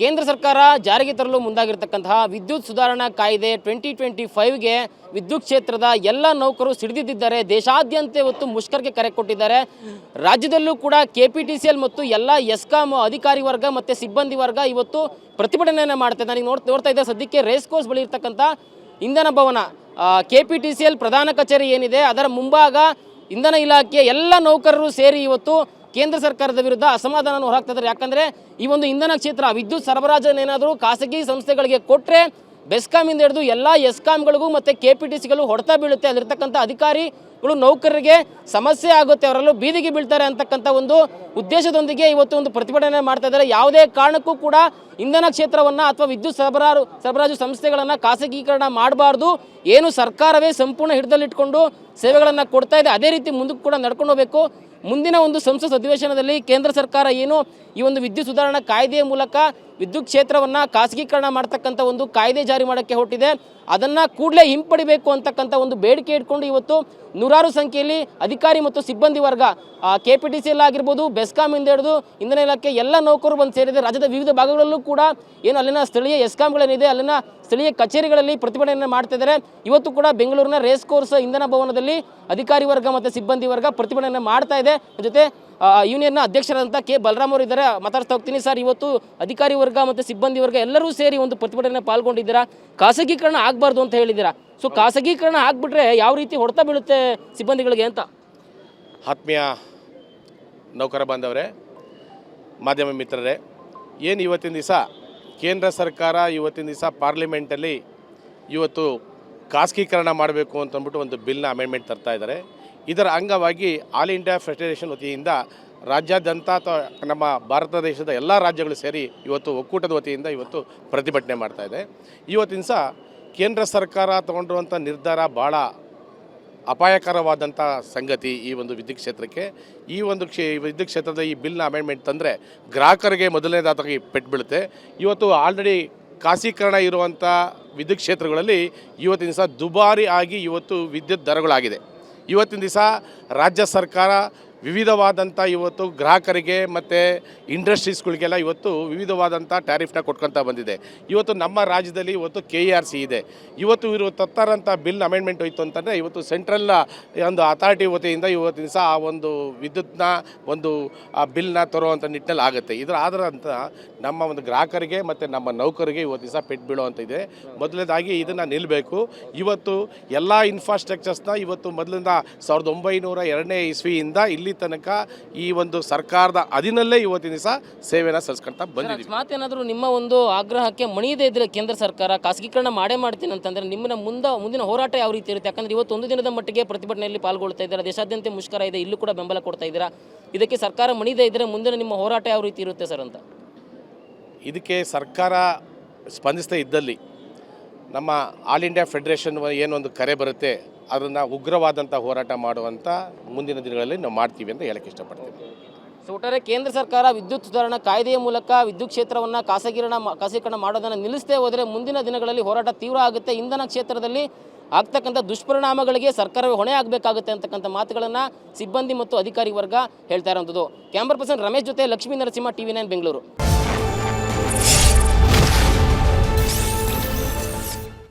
ಕೇಂದ್ರ ಸರ್ಕಾರ ಜಾರಿಗೆ ತರಲು ಮುಂದಾಗಿರ್ತಕ್ಕಂತಹ ವಿದ್ಯುತ್ ಸುಧಾರಣಾ ಕಾಯ್ದೆ ಟ್ವೆಂಟಿ ಟ್ವೆಂಟಿ ಫೈವ್ಗೆ ವಿದ್ಯುತ್ ಕ್ಷೇತ್ರದ ಎಲ್ಲ ನೌಕರು ಸಿಡಿದಿದ್ದಾರೆ ದೇಶಾದ್ಯಂತ ಇವತ್ತು ಮುಷ್ಕರಕ್ಕೆ ಕರೆ ಕೊಟ್ಟಿದ್ದಾರೆ. ರಾಜ್ಯದಲ್ಲೂ ಕೂಡ ಕೆ ಮತ್ತು ಎಲ್ಲ ಎಸ್ಕಾಂ ಅಧಿಕಾರಿ ವರ್ಗ ಮತ್ತು ಸಿಬ್ಬಂದಿ ವರ್ಗ ಇವತ್ತು ಪ್ರತಿಭಟನೆಯನ್ನು ಮಾಡ್ತಾ ನನಗೆ ನೋಡ್, ನೋಡ್ತಾ ಇದ್ದೆ, ಸದ್ಯಕ್ಕೆ ರೇಸ್ ಕೋರ್ಸ್ ಬಳಿ ಇರ್ತಕ್ಕಂಥ ಇಂಧನ ಭವನ. ಕೆ ಪ್ರಧಾನ ಕಚೇರಿ ಏನಿದೆ, ಅದರ ಮುಂಭಾಗ ಇಂಧನ ಇಲಾಖೆ ಎಲ್ಲ ನೌಕರರು ಸೇರಿ ಇವತ್ತು ಕೇಂದ್ರ ಸರ್ಕಾರದ ವಿರುದ್ಧ ಅಸಮಾಧಾನವನ್ನು ಹೊರಹಾಕ್ತಾ ಇದ್ದಾರೆ ಯಾಕಂದ್ರೆ ಈ ಒಂದು ಇಂಧನ ಕ್ಷೇತ್ರ ವಿದ್ಯುತ್ ಸರಬರಾಜನೇನಾದರೂ ಖಾಸಗಿ ಸಂಸ್ಥೆಗಳಿಗೆ ಕೊಟ್ಟರೆ ಬೆಸ್ಕಾಮಿಂದ ಹಿಡಿದು ಎಲ್ಲ ಎಸ್ಕಾಮ್ಗಳಿಗೂ ಮತ್ತು ಕೆ ಪಿ ಟಿ ಸಿಗಳು ಹೊಡೆತ ಬೀಳುತ್ತೆ. ಅಲ್ಲಿರ್ತಕ್ಕಂಥ ಅಧಿಕಾರಿಗಳು ನೌಕರರಿಗೆ ಸಮಸ್ಯೆ ಆಗುತ್ತೆ ಅವರಲ್ಲೂ ಬೀದಿಗೆ ಬೀಳ್ತಾರೆ ಅಂತಕ್ಕಂಥ ಒಂದು ಉದ್ದೇಶದೊಂದಿಗೆ ಇವತ್ತು ಒಂದು ಪ್ರತಿಭಟನೆ ಮಾಡ್ತಾ ಇದ್ದಾರೆ. ಯಾವುದೇ ಕಾರಣಕ್ಕೂ ಕೂಡ ಇಂಧನ ಕ್ಷೇತ್ರವನ್ನು ಅಥವಾ ವಿದ್ಯುತ್ ಸರಬರಾಜು ಸರಬರಾಜು ಸಂಸ್ಥೆಗಳನ್ನು ಖಾಸಗೀಕರಣ ಮಾಡಬಾರ್ದು. ಏನು ಸರ್ಕಾರವೇ ಸಂಪೂರ್ಣ ಹಿಡಿದಲ್ಲಿಟ್ಕೊಂಡು ಸೇವೆಗಳನ್ನು ಕೊಡ್ತಾ ಇದೆ. ಅದೇ ರೀತಿ ಮುಂದಕ್ಕೆ ಕೂಡ ನಡ್ಕೊಂಡು ಹೋಗಬೇಕು. ಮುಂದಿನ ಒಂದು ಸಂಸತ್ ಅಧಿವೇಶನದಲ್ಲಿ ಕೇಂದ್ರ ಸರ್ಕಾರ ಏನು ಈ ಒಂದು ವಿದ್ಯುತ್ ಸುಧಾರಣಾ ಕಾಯ್ದೆಯ ಮೂಲಕ ವಿದ್ಯುತ್ ಕ್ಷೇತ್ರವನ್ನು ಖಾಸಗೀಕರಣ ಮಾಡ್ತಕ್ಕಂಥ ಒಂದು ಕಾಯ್ದೆ ಜಾರಿ ಮಾಡೋಕ್ಕೆ ಹೊರಟಿದೆ. ಅದನ್ನು ಕೂಡಲೇ ಹಿಂಪಡಿಬೇಕು ಅಂತಕ್ಕಂಥ ಒಂದು ಬೇಡಿಕೆ ಇಟ್ಕೊಂಡು ಇವತ್ತು ನೂರಾರು ಸಂಖ್ಯೆಯಲ್ಲಿ ಅಧಿಕಾರಿ ಮತ್ತು ಸಿಬ್ಬಂದಿ ವರ್ಗ. K P T C L ಆಗಿರ್ಬೋದು ಬೆಸ್ಕಾಮಿಂದ ಹಿಡಿದು ಇಂಧನ ಇಲಾಖೆ ಎಲ್ಲ ನೌಕರರು ಬಂದು ಸೇರಿದೆ. ರಾಜ್ಯದ ವಿವಿಧ ಭಾಗಗಳಲ್ಲೂ ಕೂಡ ಏನು ಅಲ್ಲಿನ ಸ್ಥಳೀಯ ಎಸ್ಕಾಮ್ಗಳೇನಿದೆ ಅಲ್ಲಿನ ಸ್ಥಳೀಯ ಕಚೇರಿಗಳಲ್ಲಿ ಪ್ರತಿಭಟನೆ ಮಾಡ್ತಿದ್ದಾರೆ ಇವತ್ತು ಕೂಡ ಬೆಂಗಳೂರಿನ ರೇಸ್ ಕೋರ್ಸ್ ಇಂಧನ ಭವನದಲ್ಲಿ ಅಧಿಕಾರಿ ವರ್ಗ ಮತ್ತು ಸಿಬ್ಬಂದಿ ವರ್ಗ ಪ್ರತಿಭಟನೆ ಮಾಡ್ತಾ ಇದೆ. ಜೊತೆ ಯೂನಿಯನ್ನ ಅಧ್ಯಕ್ಷರಾದಂಥ ಕೆ. ಬಲರಾಮ್ ಅವರು ಇದ್ದಾರೆ. ಮಾತಾಡ್ತಾ ಹೋಗ್ತೀನಿ ಸರ್. ಇವತ್ತು ಅಧಿಕಾರಿ ವರ್ಗ ಮತ್ತು ಸಿಬ್ಬಂದಿ ವರ್ಗ ಎಲ್ಲರೂ ಸೇರಿ ಒಂದು ಪ್ರತಿಭಟನೆ ಪಾಲ್ಗೊಂಡಿದ್ದೀರಾ? ಖಾಸಗೀಕರಣ ಆಗಬಾರ್ದು ಅಂತ ಹೇಳಿದ್ದೀರಾ? ಸೊ ಖಾಸಗೀಕರಣ ಆಗ್ಬಿಟ್ರೆ ಯಾವ ರೀತಿ ಹೊಡೆತ ಬೀಳುತ್ತೆ ಸಿಬ್ಬಂದಿಗಳಿಗೆ ಅಂತ? ಆತ್ಮೀಯ ನೌಕರ ಬಾಂಧವರೇ, ಮಾಧ್ಯಮ ಮಿತ್ರರೇ, ಏನು ಇವತ್ತಿನ ದಿವಸ? ಕೇಂದ್ರ ಸರ್ಕಾರ ಇವತ್ತಿನ ದಿವಸ ಪಾರ್ಲಿಮೆಂಟಲ್ಲಿ ಇವತ್ತು ಖಾಸಗೀಕರಣ ಮಾಡಬೇಕು ಅಂತಂದ್ಬಿಟ್ಟು ಒಂದು ಬಿಲ್ನ ಅಮೆಂಡ್ಮೆಂಟ್ ತರ್ತಾ ಇದ್ದಾರೆ. ಇದರ ಅಂಗವಾಗಿ ಆಲ್ ಇಂಡಿಯಾ ಫೆಡರೇಷನ್ ವತಿಯಿಂದ ರಾಜ್ಯಾದ್ಯಂತ ಅಥವಾ ನಮ್ಮ ಭಾರತ ದೇಶದ ಎಲ್ಲ ರಾಜ್ಯಗಳು ಸೇರಿ ಇವತ್ತು ಒಕ್ಕೂಟದ ವತಿಯಿಂದ ಇವತ್ತು ಪ್ರತಿಭಟನೆ ಮಾಡ್ತಾ ಇದೆ. ಇವತ್ತಿನ ದಿವಸ ಕೇಂದ್ರ ಸರ್ಕಾರ ತಗೊಂಡಿರುವಂಥ ನಿರ್ಧಾರ ಭಾಳ ಅಪಾಯಕರವಾದಂಥ ಸಂಗತಿ ಈ ಒಂದು ವಿದ್ಯುತ್ ಕ್ಷೇತ್ರಕ್ಕೆ. ಈ ಒಂದು ಕ್ಷೇ ವಿದ್ಯುತ್ ಕ್ಷೇತ್ರದ ಈ ಬಿಲ್ನ ಅಮೆಂಡ್ಮೆಂಟ್ ತಂದರೆ ಗ್ರಾಹಕರಿಗೆ ಮೊದಲನೇದಾಗಿ ಪೆಟ್ಟು ಬೀಳುತ್ತೆ ಇವತ್ತು ಆಲ್ರೆಡಿ ಖಾಸೀಕರಣ ಇರುವಂಥ ವಿದ್ಯುತ್ ಕ್ಷೇತ್ರಗಳಲ್ಲಿ ಇವತ್ತಿನ ದಿವಸ ದುಬಾರಿ ಆಗಿ ಇವತ್ತು ವಿದ್ಯುತ್ ದರಗಳಾಗಿದೆ. ಇವತ್ತಿನ ದಿವಸ ರಾಜ್ಯ ಸರ್ಕಾರ ವಿವಿಧವಾದಂಥ ಇವತ್ತು ಗ್ರಾಹಕರಿಗೆ ಮತ್ತು ಇಂಡಸ್ಟ್ರೀಸ್ಗಳಿಗೆಲ್ಲ ಇವತ್ತು ವಿವಿಧವಾದಂಥ ಟ್ಯಾರಿಫ್ನ ಕೊಟ್ಕೊತಾ ಬಂದಿದೆ. ಇವತ್ತು ನಮ್ಮ ರಾಜ್ಯದಲ್ಲಿ ಇವತ್ತು ಕೆ ಇ ಆರ್ ಸಿ ಇದೆ. ಇವತ್ತು ಇವರು ತತ್ತಾರಂಥ ಬಿಲ್ ಅಮೆಂಡ್ಮೆಂಟ್ ಹೋಯಿತು ಅಂತಂದರೆ ಇವತ್ತು ಸೆಂಟ್ರಲ್ ಒಂದು ಅಥಾರಿಟಿ ವತಿಯಿಂದ ಇವತ್ತಿನ ಸಹ ಆ ಒಂದು ವಿದ್ಯುತ್ನ ಒಂದು, ಆ ಬಿಲ್ನ ತರುವಂಥ ನಿಟ್ಟಿನಲ್ಲಿ ಆಗುತ್ತೆ. ಇದರ ಆಧಾರಂತ ನಮ್ಮ ಒಂದು ಗ್ರಾಹಕರಿಗೆ ಮತ್ತು ನಮ್ಮ ನೌಕರಿಗೆ ಇವತ್ತಿನ ಸಹ ಪೆಟ್ಟು ಬೀಳುವಂಥ ಇದೆ. ಮೊದಲನೇದಾಗಿ ಇದನ್ನು ನಿಲ್ಲಬೇಕು ಇವತ್ತು ಎಲ್ಲ ಇನ್ಫ್ರಾಸ್ಟ್ರಕ್ಚರ್ಸ್ನ ಇವತ್ತು ಮೊದಲಿಂದ ಸಾವಿರದ ಒಂಬೈನೂರ ಎರಡನೇ ಇಸ್ವಿಯಿಂದ ಇಲ್ಲಿ ತನಕ ಈ ಒಂದು ಸರ್ಕಾರದ ಅದಿನಲ್ಲೇ ಇವತ್ತಿನ ದಿವಸ ಸೇವೆನ ಸಲ್ಲಿಸ್ಕೊಳ್ತಾ ಬಂದಿದ್ದೀವಿ. ಮಾತೇನಾದರೂ ನಿಮ್ಮ ಒಂದು ಆಗ್ರಹಕ್ಕೆ ಮಣಿಯದೇ ಇದ್ರೆ ಕೇಂದ್ರ ಸರ್ಕಾರ ಖಾಸಗೀಕರಣ ಮಾಡೇ ಮಾಡ್ತೀನಿ ಅಂತಂದ್ರೆ ನಿಮ್ಮನ್ನ ಮುಂದ ಮುಂದಿನ ಹೋರಾಟ ಯಾವ ರೀತಿ ಇರುತ್ತೆ? ಯಾಕಂದ್ರೆ ಇವತ್ತು ಒಂದು ದಿನದ ಮಟ್ಟಿಗೆ ಪ್ರತಿಭಟನೆಯಲ್ಲಿ ಪಾಲ್ಗೊಳ್ತಾ ಇದ್ದಾರೆ? ದೇಶಾದ್ಯಂತ ಮುಷ್ಕರ ಇದೆ ಇಲ್ಲೂ ಕೂಡ ಬೆಂಬಲ ಕೊಡ್ತಾ ಇದ್ದೀರಾ? ಇದಕ್ಕೆ ಸರ್ಕಾರ ಮಣಿದೇ ಇದ್ರೆ ಮುಂದಿನ ನಿಮ್ಮ ಹೋರಾಟ ಯಾವ ರೀತಿ ಇರುತ್ತೆ ಸರ್ ಅಂತ? ಇದಕ್ಕೆ ಸರ್ಕಾರ ಸ್ಪಂದಿಸ್ತಾ ಇದ್ದಲ್ಲಿ ನಮ್ಮ ಆಲ್ ಇಂಡಿಯಾ ಫೆಡರೇಷನ್ ಏನೊಂದು ಕರೆ ಬರುತ್ತೆ, ಅದನ್ನು ಉಗ್ರವಾದಂಥ ಹೋರಾಟ ಮಾಡುವಂಥ ಮುಂದಿನ ದಿನಗಳಲ್ಲಿ ನಾವು ಮಾಡ್ತೀವಿ ಅಂತ ಹೇಳಕ್ಕೆ ಇಷ್ಟಪಡ್ತೀವಿ ಸೊ ಒಟ್ಟಾರೆ ಕೇಂದ್ರ ಸರ್ಕಾರ ವಿದ್ಯುತ್ ಸುಧಾರಣಾ ಕಾಯ್ದೆಯ ಮೂಲಕ ವಿದ್ಯುತ್ ಕ್ಷೇತ್ರವನ್ನು ಖಾಸಗೀಕರಣ ಖಾಸಗೀಕರಣ ಮಾಡೋದನ್ನು ನಿಲ್ಲಿಸದೇ ಹೋದರೆ ಮುಂದಿನ ದಿನಗಳಲ್ಲಿ ಹೋರಾಟ ತೀವ್ರ ಆಗುತ್ತೆ. ಇಂಧನ ಕ್ಷೇತ್ರದಲ್ಲಿ ಆಗ್ತಕ್ಕಂಥ ದುಷ್ಪರಿಣಾಮಗಳಿಗೆ ಸರ್ಕಾರವೇ ಹೊಣೆ ಆಗಬೇಕಾಗುತ್ತೆ ಅಂತಕ್ಕಂಥ ಮಾತುಗಳನ್ನು ಸಿಬ್ಬಂದಿ ಮತ್ತು ಅಧಿಕಾರಿ ವರ್ಗ ಹೇಳ್ತಾ ಇರೋಂಥದ್ದು. ಕ್ಯಾಮ್ರಾ ಪರ್ಸನ್ ರಮೇಶ್ ಜೊತೆ ಲಕ್ಷ್ಮೀ ನರಸಿಂಹ ಟಿವಿ ನೈನ್ ಬೆಂಗಳೂರು